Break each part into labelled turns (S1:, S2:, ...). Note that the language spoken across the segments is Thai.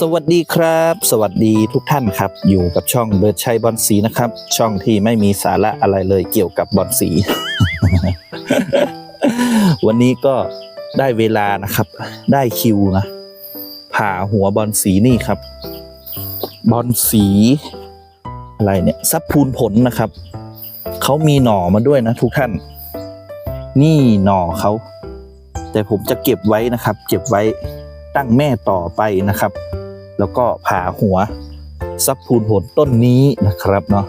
S1: สวัสดีครับ สวัสดีทุกท่านครับ อยู่กับช่องเบิร์ดชัยบอลสีนะครับ ช่องที่ไม่มีสาระอะไรเลยเกี่ยวกับบอลสี วันนี้ก็ได้เวลานะครับ ได้คิวนะผ่าหัวบอลสีนี่ครับ บอลสีอะไรเนี่ยซับพูนผลนะครับเขามีหน่อมาด้วยนะ ทุกท่าน นี่หน่อเขาแต่ผมจะเก็บไว้นะครับ เก็บไว้ตั้งแม่ต่อไปนะครับ แล้วก็ผ่าหัวซับพูนผลต้นนี้นะครับเนาะ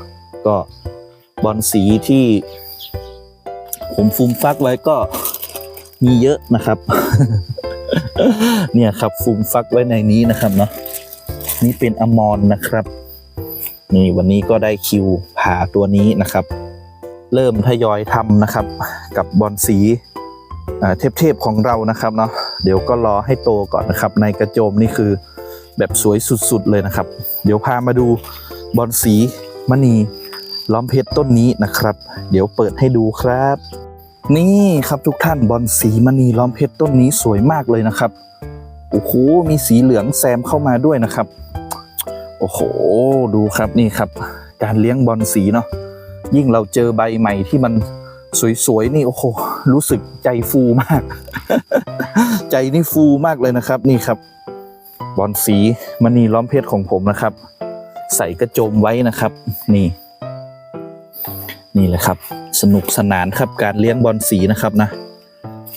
S1: ก็บอลสีที่ ผมฟูมฟักไว้ก็มีเยอะนะครับ เนี่ยครับฟูมฟักไว้ในนี้นะครับเนาะนี่เป็นอมรนะครับ นี่วันนี้ก็ได้คิวผ่าตัวนี้นะครับ เริ่มทยอยทำนะครับ กับบอลสีเทพๆของเรานะครับเนาะเดี๋ยวก็รอให้โตก่อนนะครับ ในกระโจมนี่คือ แบบสวยสุดๆเลยนะครับ เดี๋ยวพามาดูบอลสีมณีล้อมเพชรต้นนี้นะครับ เดี๋ยวเปิดให้ดูครับ นี่ครับทุกท่านบอลสีมณีล้อมเพชรต้นนี้สวยมากเลยนะครับโอ้โหมีสีเหลืองแซมเข้ามาด้วยนะครับ โอ้โห ดูครับนี่ครับ การเลี้ยงบอลสีเนาะยิ่งเราเจอใบใหม่ที่มันสวยๆนี่โอ้โหรู้สึกใจฟูมาก ใจนี่ฟูมากเลยนะครับ นี่ครับ บอลสีมณีล้อมเพชรของผมนะครับ ใส่กระโจมไว้นะครับ นี่ นี่แหละครับ สนุกสนานครับการเลี้ยงบอลสีนะครับนะ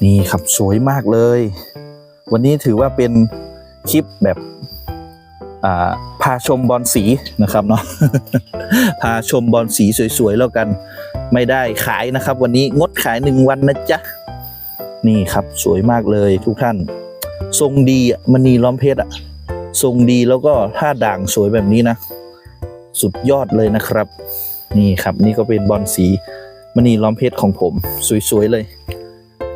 S1: นี่ครับสวยมากเลย วันนี้ถือว่าเป็นคลิปแบบพาชมบอลสีนะครับเนาะพาชมบอลสีสวยๆแล้วกันไม่ได้ขายนะครับ วันนี้งดขายหนึ่งวันนะจ๊ะ นี่ครับสวยมากเลยทุกท่าน ทรงดีอะมณีล้อมเพชรอะทรงดีแล้วก็ท่าด่างสวยแบบนี้นะ สุดยอดเลยนะครับ นี่ครับนี่ก็เป็นบอลสีมณีล้อมเพชรของผม สวยๆเลย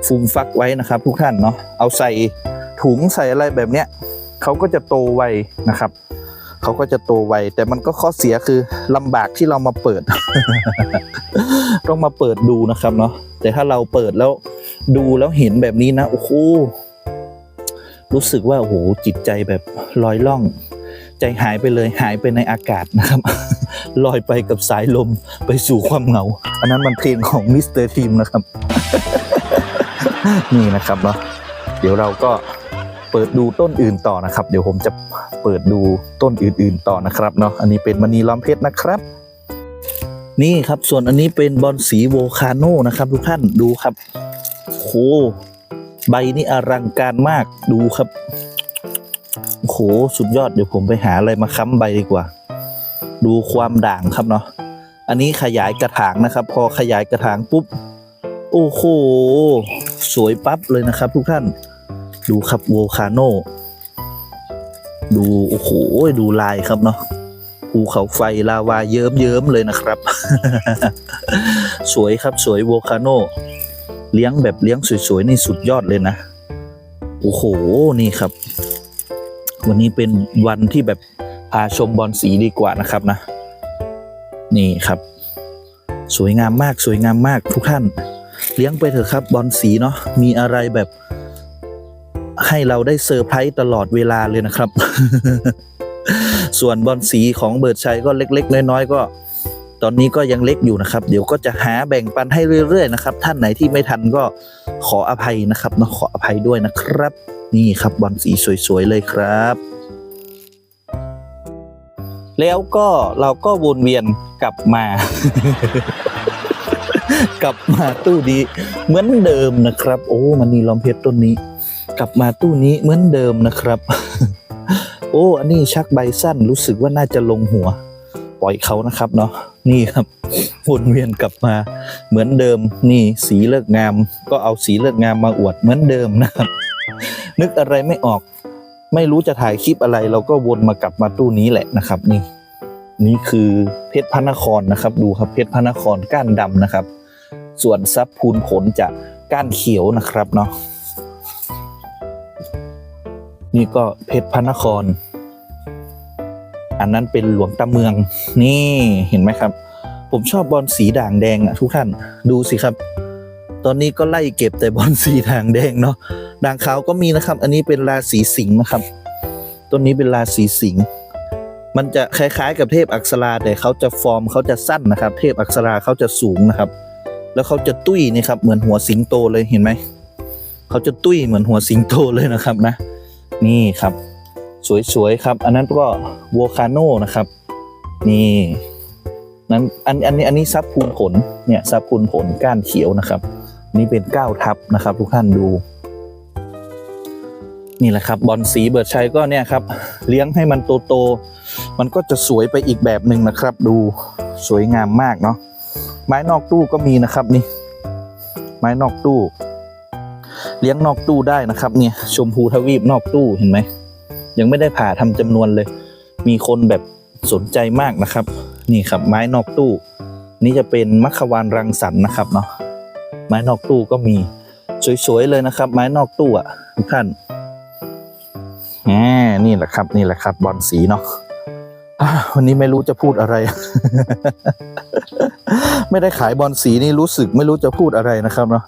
S1: ฟูมฟักไว้นะครับ ทุกท่านเนาะเอาใส่ถุงใส่อะไรแบบเนี้ยเขาก็จะโตไวนะครับเขาก็จะโตไวแต่มันก็ข้อเสียคือลำบากที่เรามาเปิด ต้องมาเปิดดูนะครับเนาะแต่ถ้าเราเปิดแล้วดูแล้วเห็นแบบนี้นะโอ้โห รู้สึกว่าโอ้โหจิตใจแบบลอยล่อง ใจหายไปเลยหายไปในอากาศนะครับ ลอยไปกับสายลมไปสู่ความเหงา อันนั้นมันเพลงของมิสเตอร์ทีมนะครับ นี่นะครับเนาะเดี๋ยวเราก็เปิดดูต้นอื่นต่อนะครับ เดี๋ยวผมจะเปิดดูต้นอื่น ๆ ต่อนะครับเนาะอันนี้เป็นมณีล้อมเพชรนะครับนี่ครับส่วนอันนี้เป็นบอลสีโวคาโนนะครับ ทุกท่านดูครับโห ใบนี่อลังการมากดูครับโอ้โหสุดยอดเดี๋ยวผมไปหาอะไรมาค้ำใบดีกว่า ดูความด่างครับเนาะอันนี้ขยายกระถางนะครับ พอขยายกระถางปุ๊บโอ้โหสวยปั๊บเลยนะครับ ทุกท่าน ดูครับโวคาโนดูโอ้โหดูลายครับเนาะภูเขาไฟลาวาเยิ้มเยิ้มเลยนะครับ สวยครับสวยโวคาโน เลี้ยงแบบเลี้ยงสวยๆนี่สุดยอดเลยนะ โอ้โห นี่ครับ วันนี้เป็นวันที่แบบพาชมบอลสีดีกว่านะครับนะ นี่ครับ สวยงามมากสวยงามมากทุกท่าน เลี้ยงไปเถอะครับบอลสีเนาะมีอะไรแบบ ให้เราได้เซอร์ไพรส์ตลอดเวลาเลยนะครับ ส่วนบอลสีของเบิร์ดชัยก็เล็ก ๆ น้อยๆก็ ตอนนี้ก็ยังเล็กอยู่นะครับ เดี๋ยวก็จะหาแบ่งปันให้เรื่อยๆนะครับ ท่านไหนที่ไม่ทันก็ขออภัยนะครับเนาะขออภัยด้วยนะครับ นี่ครับบอลสีสวยๆเลยครับ แล้วก็เราก็วนเวียนกลับมา กลับมาตู้นี้เหมือนเดิมนะครับ โอ้มันนี่ล้อมเพชรต้นนี้ กลับมาตู้นี้เหมือนเดิมนะครับ โอ้ อันนี้ชักใบสั้นรู้สึกว่าน่าจะลงหัว ปล่อยเขานะครับเนาะ นี่ครับวนเวียนกลับมาเหมือนเดิมนี่สีเลิกงาม ก็เอาสีเลิกงามมาอวดเหมือนเดิมนะครับ นึกอะไรไม่ออก ไม่รู้จะถ่ายคลิปอะไร เราก็วนมากลับมาตู้นี้แหละนะครับ นี่ นี่คือเพชรพระนครนะครับ ดูครับเพชรพระนครก้านดำนะครับ ส่วนซับพูนผลจะก้านเขียวนะครับเนาะนี่ก็เพชรพระนคร อันนั้นเป็นหลวงตาเมือง นี่เห็นไหมครับ ผมชอบบอลสีด่างแดงอะทุกท่านดูสิครับ ตอนนี้ก็ไล่เก็บแต่บอลสีด่างแดงเนาะด่างขาวก็มีนะครับ อันนี้เป็นราศีสิงห์นะครับตต้นนี้เป็นราศีสิงห์มันจะคล้ายๆ กับเทพอักษราแต่เขาจะฟอร์มเขาจะสั้นนะครับ เทพอักษราเขาจะสูงนะครับ แล้วเขาจะตุ้ยนี่ครับเหมือนหัวสิงโตเลยเห็นไหมเขาจะตุ้ยเหมือนหัวสิงโตเลยนะครับนะ นี่ครับ สวยๆครับ อันนั้นก็โวคาโนนะครับ นี่นั้นอันอันนี้อันนี้ซับพูนผลเนี่ยซับพูนผลก้านเขียวนะครับ นี่เป็นก้าวทับนะครับ ทุกท่านดู นี่แหละครับบอลสีเบิร์ดชัยก็เนี่ยครับ เลี้ยงให้มันโตๆมันก็จะสวยไปอีกแบบหนึ่งนะครับ ดูสวยงามมากเนาะไม้นอกตู้ก็มีนะครับนี่ ไม้นอกตู้ เลี้ยงนอกตู้ได้นะครับ เนี่ยชมพูทวีปนอกตู้เห็นไหม ยังไม่ได้ผ่าทำจำนวนเลย มีคนแบบสนใจมากนะครับ นี่ครับไม้นอกตู้ นี่จะเป็นมัคควานรังสรรค์นะครับเนาะไม้นอกตู้ก็มีสวยๆเลยนะครับ ไม้นอกตู้อะทุกท่านแหมนี่แหละครับนี่แหละครับ บอลสีเนาะอะวันนี้ไม่รู้จะพูดอะไร ไม่ได้ขายบอลสีนี่รู้สึกไม่รู้จะพูดอะไรนะครับเนาะ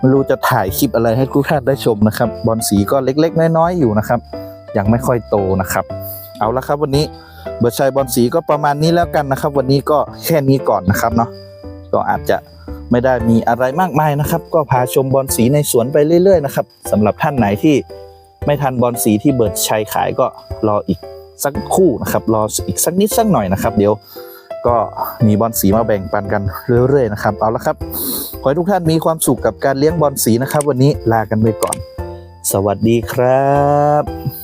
S1: ไม่รู้จะถ่ายคลิปอะไรให้ทุกท่านได้ชมนะครับ บอลสีก็เล็ก ๆ น้อยๆอยู่นะครับ ยังไม่ค่อยโตนะครับ เอาละครับวันนี้เบิร์ชัยบอลสีก็ประมาณนี้แล้วกันนะครับ วันนี้ก็แค่นี้ก่อนนะครับเนาะก็อาจจะไม่ได้มีอะไรมากมายนะครับ ก็พาชมบอลสีในสวนไปเรื่อยๆนะครับสำหรับท่านไหนที่ไม่ทันบอลสีที่เบิร์ดชัยขายก็รออีกสักคู่นะครับ รออีกสักนิดสักหน่อยนะครับ เดี๋ยวก็มีบอลสีมาแบ่งปันกันเรื่อยๆนะครับ เอาละครับ ขอให้ทุกท่านมีความสุขกับการเลี้ยงบอลสีนะครับ วันนี้ลากันไปก่อน สวัสดีครับ